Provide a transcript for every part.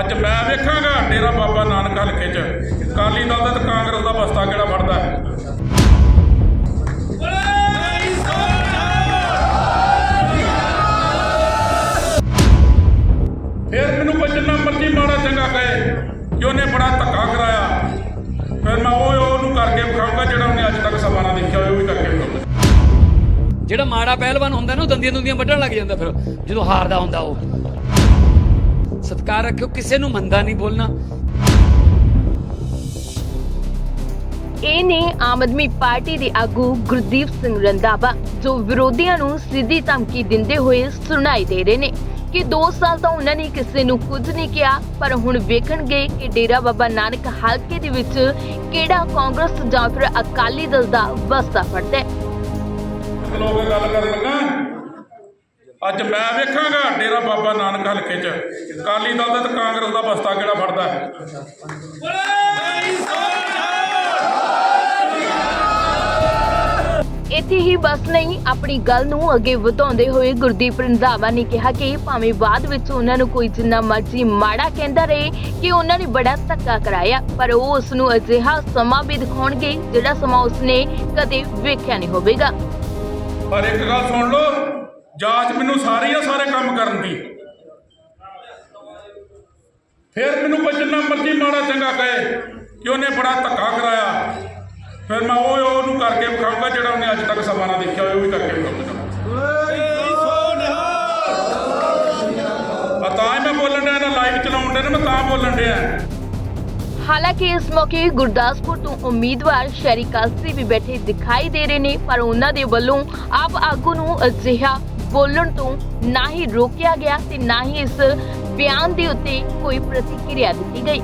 ਅੱਜ ਮੈਂ ਵੇਖਾਂਗਾ ਡੇਰਾ ਬਾਬਾ ਨਾਨਕ ਹਲਕੇ 'ਚ। ਅਕਾਲੀ ਦਲ ਦਾ ਤੇ ਕਾਂਗਰਸ ਦਾ ਬਸਤਾ ਕਿਹੜਾ ਫੜਦਾ ਹੈ? ਫਿਰ ਮੈਨੂੰ ਕੋਈ ਜਿੰਨਾ ਮਰਜ਼ੀ ਮਾੜਾ ਚੰਗਾ ਕਹੇ ਕਿ ਉਹਨੇ ਬੜਾ ਧੱਕਾ ਕਰਾਇਆ। ਫਿਰ ਮੈਂ ਉਹ ਉਹਨੂੰ ਕਰਕੇ ਵਿਖਾਊਂਗਾ ਜਿਹੜਾ ਉਹਨੇ ਅੱਜ ਤੱਕ ਸਮਾਨਾ ਦੇਖਿਆ ਹੋਇਆ ਉਹ ਵੀ ਕਰਕੇ ਵਿਖਾਊਂਗਾ। ਜਿਹੜਾ ਮਾੜਾ ਪਹਿਲਵਾਨ ਹੁੰਦਾ ਨਾ, ਉਹ ਦੰਦੀਆਂ ਦੁੰਦੀਆਂ ਵੱਢਣ ਲੱਗ ਜਾਂਦਾ ਫਿਰ, ਜਦੋਂ ਹਾਰਦਾ ਹੁੰਦਾ ਉਹ। ਸਤਕਾਰ ਰੱਖਿਓ ਕਿਸੇ ਨੂੰ ਮੰਦਾ ਨਹੀਂ ਬੋਲਣਾ। ਇਹ ਨੇ ਆਮ ਆਦਮੀ ਪਾਰਟੀ ਦੇ ਆਗੂ ਗੁਰਦੀਪ ਸਿੰਘ ਰੰਧਾਵਾ ਜੋ ਵਿਰੋਧੀਆਂ ਨੂੰ ਸਿੱਧੀ ਧਮਕੀ ਦਿੰਦੇ ਹੋਏ ਸੁਣਾਈ ਦੇ ਰਹੇ ਨੇ ਕਿ 2 ਸਾਲ ਤੋਂ ਉਹਨਾਂ ਨੇ ਕਿਸੇ ਨੂੰ ਕੁਝ ਨਹੀਂ ਕਿਹਾ ਪਰ ਹੁਣ ਵੇਖਣਗੇ ਕਿ ਡੇਰਾ ਬਾਬਾ ਨਾਨਕ ਹਲਕੇ ਦੇ ਵਿੱਚ ਕਿਹੜਾ ਕਾਂਗਰਸ ਜਾਂ ਫਿਰ ਅਕਾਲੀ ਦਲ ਦਾ ਵਸਦਾ ਫੜਦਾ ਹੈ। ਖਲੋ ਕੇ ਗੱਲ ਕਰਨ ਲੱਗਾ ਅੱਜ ਮੈਂ ਵੇਖਾਂਗਾ ਡੇਰਾ ਬਾਬਾ ਨਾਨਕ ਹਲਕੇ 'ਚ। ਅਕਾਲੀ ਦਲ ਦਾ ਤੇ ਕਾਂਗਰਸ ਦਾ ਬਸਤਾ ਕਿਹੜਾ ਫੜਦਾ ਹੈ? ਇੱਥੇ ਹੀ ਬਸ ਨਹੀਂ ਆਪਣੀ ਗੱਲ ਨੂੰ ਅੱਗੇ ਵਧਾਉਂਦੇ ਹੋਏ ਗੁਰਦੀਪ ਰੰਧਾਵਾ ਨੇ ਕਿਹਾ ਕਿ ਭਾਵੇਂ ਬਾਅਦ ਵਿੱਚ ਉਹਨਾਂ ਨੂੰ ਕੋਈ ਜਿੰਨਾ ਮਰਜ਼ੀ ਮਾੜਾ ਕਹਿੰਦਾ ਰਹੇ ਕਿ ਉਹਨਾਂ ਨੇ ਬੜਾ ਧੱਕਾ ਕਰਾਇਆ ਪਰ ਉਹ ਉਸ ਨੂੰ ਅਜਿਹਾ ਸਮਾਂ ਵੀ ਦਿਖਾਉਣਗੇ ਜਿਹੜਾ ਸਮਾਂ ਉਸਨੇ ਕਦੇ ਵੇਖਿਆ ਨਹੀਂ ਹੋਵੇਗਾ। ਪਰ ਇੱਕ ਗੱਲ ਸੁਣ ਲਓ ਜਾਂਚ ਮੈਨੂੰ ਸਾਰੀ ਆ ਸਾਰੇ ਕੰਮ ਕਰਨ ਦੀ। ਫਿਰ ਮੈਨੂੰ ਕੋਈ ਜਿੰਨਾ ਮਰਜ਼ੀ ਮਾੜਾ ਚੰਗਾ ਕਹੇ ਕਿ ਉਹਨੇ ਬੜਾ ਧੱਕਾ ਕਰਾਇਆ। ਫਿਰ ਮੈਂ ਉਹ ਉਹਨੂੰ ਕਰਕੇ ਵਿਖਾਊਂਗਾ ਜਿਹੜਾ ਉਹਨੇ ਅੱਜ ਤੱਕ ਸਭਾ ਨਾ ਦੇਖਿਆ ਹੋਵੇ, ਉਹ ਵੀ ਕਰਕੇ ਵਿਖਾਊਂਗਾ। ਤਾਂ ਮੈਂ ਬੋਲਣ ਡਿਆ ਨਾ ਲਾਈਵ ਚਲਾਉਣ ਡਿਆ ਨਾ, ਮੈਂ ਤਾਂ ਬੋਲਣ ਡਿਆ। ਹਾਲਾਂਕਿ ਇਸ ਮੌਕੇ ਗੁਰਦਾਸਪੁਰ ਤੋਂ ਉਮੀਦਵਾਰ ਸ਼ਹਿਰੀ ਕਾਸੀ ਵੀ ਬੈਠੇ ਦਿਖਾਈ ਦੇ ਰਹੇ ਨੇ, ਪਰ ਉਹਨਾਂ ਦੇ ਵੱਲੋਂ ਆਪ ਆਗੂ ਨੂੰ ਅਜਿਹਾ ਬੋਲਣ ਤੋਂ ਨਾ ਹੀ ਰੋਕਿਆ ਗਿਆ ਤੇ ਨਾ ਹੀ ਇਸ ਬਿਆਨ ਦੇ ਉੱਤੇ ਕੋਈ ਪ੍ਰਤੀਕਿਰਿਆ ਦਿੱਤੀ ਗਈ।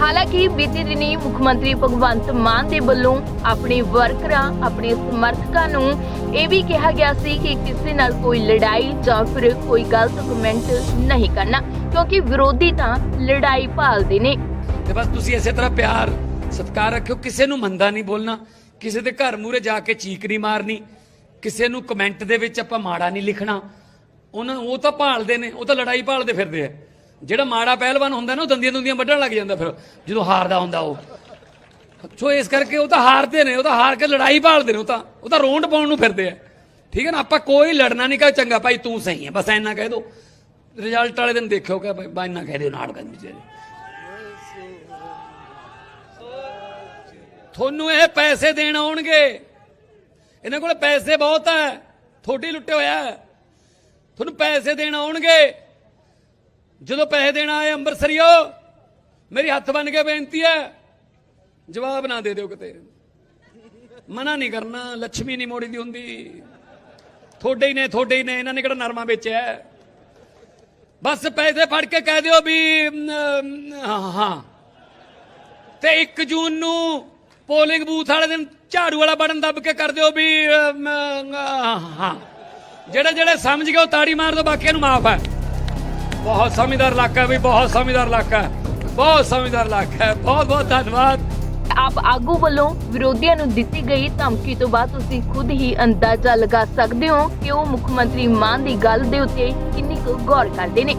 ਹਾਲਾਂਕਿ ਬੀਤੇ ਦਿਨੀ ਮੁੱਖ ਮੰਤਰੀ ਭਗਵੰਤ ਮਾਨ ਦੇ ਵੱਲੋਂ ਆਪਣੇ ਵਰਕਰਾਂ, ਆਪਣੇ ਸਮਰਥਕਾਂ ਨੂੰ ਇਹ ਵੀ ਕਿਹਾ ਗਿਆ ਸੀ ਕਿ ਕਿਸੇ ਨਾਲ ਕੋਈ ਲੜਾਈ ਜਾਂ ਫਿਰ ਕੋਈ ਗਲਤ ਕਮੈਂਟ ਨਹੀਂ ਕਰਨਾ, ਕਿਉਂਕਿ ਵਿਰੋਧੀ ਤਾਂ ਲੜਾਈ ਭਾਲਦੇ ਨੇ। ਤੇ ਬਸ ਤੁਸੀਂ ਇਸੇ ਤਰ੍ਹਾਂ ਪਿਆਰ, ਸਤਿਕਾਰ ਰੱਖਿਓ, ਕਿਸੇ ਨੂੰ ਮੰਦਾ ਨਹੀਂ ਬੋਲਣਾ, ਕਿਸੇ ਦੇ ਘਰ ਮੂਰੇ ਜਾ ਕੇ ਚੀਕ ਨਹੀਂ ਮਾਰਨੀ ਕਿਸੇ ਨੂੰ ਕਮੈਂਟ ਦੇ ਵਿੱਚ ਆਪਾਂ ਮਾੜਾ ਨਹੀਂ ਲਿਖਣਾ। ਉਹਨਾਂ ਨੂੰ ਉਹ ਤਾਂ ਭਾਲਦੇ ਨੇ, ਉਹ ਤਾਂ ਲੜਾਈ ਭਾਲਦੇ ਫਿਰਦੇ ਆ। ਜਿਹੜਾ ਮਾੜਾ ਪਹਿਲਵਾਨ ਹੁੰਦਾ ਨਾ, ਉਹ ਦੰਦੀਆਂ ਦੁੰਦੀਆਂ ਵੱਢਣ ਲੱਗ ਜਾਂਦਾ ਫਿਰ, ਜਦੋਂ ਹਾਰਦਾ ਹੁੰਦਾ ਉਹ। ਸੋ ਇਸ ਕਰਕੇ ਉਹ ਤਾਂ ਹਾਰਦੇ ਨੇ, ਉਹ ਤਾਂ ਹਾਰ ਕੇ ਲੜਾਈ ਭਾਲਦੇ ਨੇ ਉਹ ਤਾਂ। ਉਹ ਤਾਂ ਰੋਂਡ ਪਾਉਣ ਨੂੰ ਫਿਰਦੇ ਆ। ਠੀਕ ਹੈ ਨਾ, ਆਪਾਂ ਕੋਈ ਲੜਨਾ ਨਹੀਂ ਕਹ, ਚੰਗਾ ਭਾਈ ਤੂੰ ਸਹੀ ਹੈ, ਬਸ ਇੰਨਾ ਕਹਿ ਦੋ। ਰਿਜ਼ਲਟ ਵਾਲੇ ਦਿਨ ਦੇਖਿਓ ਕਿ ਬਾ ਇੰਨਾ ਕਹਿ ਦਿਓ ਨਾਟਕਾਂ ਦੇ ਵਿੱਚ ਤੁਹਾਨੂੰ ਇਹ ਪੈਸੇ ਦੇਣ ਆਉਣਗੇ। ਇਹਨਾਂ ਕੋਲ ਪੈਸੇ ਬਹੁਤ ਹੈ ਥੋੜੀ ਲੁੱਟੇ ਹੋਇਆ। ਤੁਹਾਨੂੰ ਪੈਸੇ ਦੇਣ ਆਉਣਗੇ। ਜਦੋਂ ਪੈਸੇ ਦੇਣ ਆਏ ਅੰਮ੍ਰਿਤਸਰੀਓ, ਮੇਰੀ ਹੱਥ ਬੰਨ ਕੇ ਬੇਨਤੀ ਹੈ, ਜਵਾਬ ਨਾ ਦੇ ਦਿਓ ਕਿਤੇ। ਮਨਾ ਨਹੀਂ ਕਰਨਾ ਲక్ష్ਮੀ ਨਹੀਂ ਮੋੜੀ ਦੀ ਹੁੰਦੀ। ਥੋੜੇ ਹੀ ਨੇ ਥੋੜੇ ਹੀ ਨੇ, ਇਹਨਾਂ ਨੇ ਕਿਹੜਾ ਨਰਮਾ ਵੇਚਿਆ? ਬਸ ਪੈਸੇ ਫੜ ਕੇ ਕਹਿ ਦਿਓ ਵੀ ਹਾਂ ਹਾਂ ਤੇ 1 ਜੂਨ ਨੂੰ ਪੋਲਿੰਗ ਬੂਥ ਵਾਲੇ ਦਿਨ ਝਾੜੂ ਵਾਲਾ ਬਟਨ ਦੱਬ ਕੇ ਕਰ ਦਿਓ ਵੀ ਹਾਂ। ਜਿਹੜੇ ਜਿਹੜੇ ਸਮਝ ਗਏ ਉਹ ਤਾੜੀ ਮਾਰ ਦਿਓ ਬਾਕੀਆਂ ਨੂੰ ਮਾਫ ਹੈ। ਬਹੁਤ ਸਮਝਦਾਰ ਇਲਾਕਾ ਹੈ ਵੀ, ਬਹੁਤ ਸਮਝਦਾਰ ਇਲਾਕਾ ਹੈ। ਬਹੁਤ ਸਮਝਦਾਰ ਇਲਾਕਾ ਹੈ। ਬਹੁਤ ਬਹੁਤ ਧੰਨਵਾਦ। ਆਪ ਆਗੂ ਵੱਲੋਂ ਵਿਰੋਧੀਆਂ ਨੂੰ ਦਿੱਤੀ ਗਈ ਧਮਕੀ ਤੋਂ ਬਾਅਦ ਤੁਸੀਂ ਖੁਦ ਹੀ ਅੰਦਾਜ਼ਾ ਲਗਾ ਸਕਦੇ ਹੋ ਕਿ ਉਹ ਮੁੱਖ ਮੰਤਰੀ ਮਾਨ ਦੀ ਗੱਲ ਦੇ ਉੱਤੇ ਕਿੰਨੀ ਕੁ ਗੌਰ ਕਰਦੇ ਨੇ।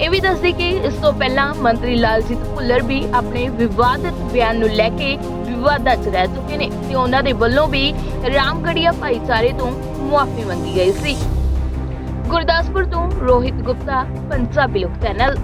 ਇਹ ਵੀ ਦੱਸਦੇ ਕਿ ਇਸ ਤੋਂ ਪਹਿਲਾਂ ਮੰਤਰੀ ਲਾਲਜੀਤ ਭੁੱਲਰ ਵੀ ਆਪਣੇ ਵਿਵਾਦਿਤ ਬਿਆਨ ਨੂੰ ਲੈ ਕੇ ਵਿਵਾਦਾਂ 'ਚ ਰਹਿ ਚੁੱਕੇ ਨੇ ਤੇ ਉਹਨਾਂ ਦੇ ਵੱਲੋਂ ਵੀ ਰਾਮਗੜੀਆ ਭਾਈਚਾਰੇ ਤੋਂ ਮੁਆਫੀ ਮੰਗੀ ਗਈ ਸੀ। ਗੁਰਦਾਸਪੁਰ ਤੋਂ ਰੋਹਿਤ ਗੁਪਤਾ, ਪੰਜਾਬੀ ਲੋਕ ਚੈਨਲ।